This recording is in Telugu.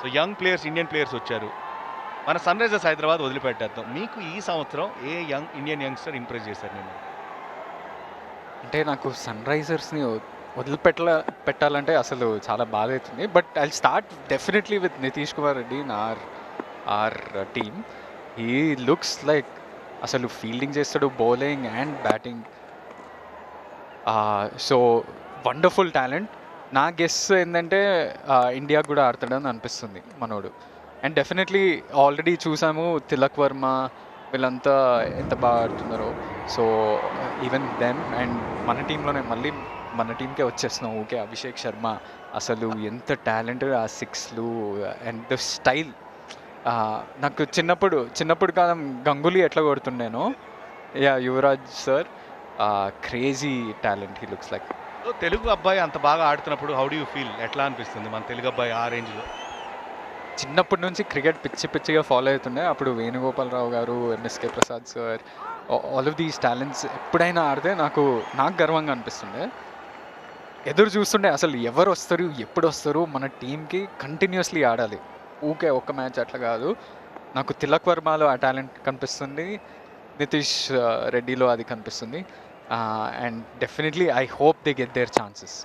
So young players Indian players వచ్చారు. మన సన్ రైజర్స్ హైదరాబాద్ వదిలిపెట్టేద్దాం. మీకు ఈ సంవత్సరం ఏ యంగ్ ఇండియన్ యంగ్స్టర్ ఇంప్రెస్ చేశారు నేను అంటే నాకు సన్ రైజర్స్ని వదిలిపెట్టాల పెట్టాలంటే అసలు చాలా బాధ అవుతుంది. But I start definitely with Nitish Kumar Reddy in R R team ఈ లుక్స్ లైక్ అసలు ఫీల్డింగ్ చేస్తాడు bowling and batting so wonderful talent నా గెస్ ఏంటంటే ఇండియా కూడా ఆడతాడని అనిపిస్తుంది మనోడు. అండ్ డెఫినెట్లీ ఆల్రెడీ చూసాము తిలక్ వర్మ వీళ్ళంతా ఎంత బాగా ఆడుతున్నారో. సో ఈవెన్ దెన్ అండ్ మన టీంలోనే మళ్ళీ మన టీంకే వచ్చేస్తున్నాం. ఓకే అభిషేక్ శర్మ అసలు ఎంత టాలెంట్ ఆ సిక్స్లు అండ్ ద స్టైల్ నాకు చిన్నప్పుడు చిన్నప్పుడు కాలం గంగులీ ఎట్లా కొడుతుండేనో. Yeah Yuvraj sir crazy talent he looks like Telugu అబ్బాయి అంత బాగా ఆడుతున్నప్పుడు హౌ యూ ఫీల్ ఎట్లా అనిపిస్తుంది? మన తెలుగు అబ్బాయి ఆ రేంజ్లో చిన్నప్పటి నుంచి క్రికెట్ పిచ్చి పిచ్చిగా ఫాలో అవుతుండే. అప్పుడు వేణుగోపాలరావు గారు MSK Prasad sir all of these talents ఎప్పుడైనా ఆడితే నాకు నాకు గర్వంగా అనిపిస్తుండే. ఎదురు చూస్తుండే అసలు ఎవరు వస్తారు ఎప్పుడు వస్తారు మన టీంకి కంటిన్యూస్లీ ఆడాలి. ఊకే ఒక్క మ్యాచ్ అట్లా కాదు. నాకు తిలక్ వర్మలో ఆ టాలెంట్ కనిపిస్తుంది. నితీష్ రెడ్డిలో అది కనిపిస్తుంది. Uh, and definitely I hope they get their chances.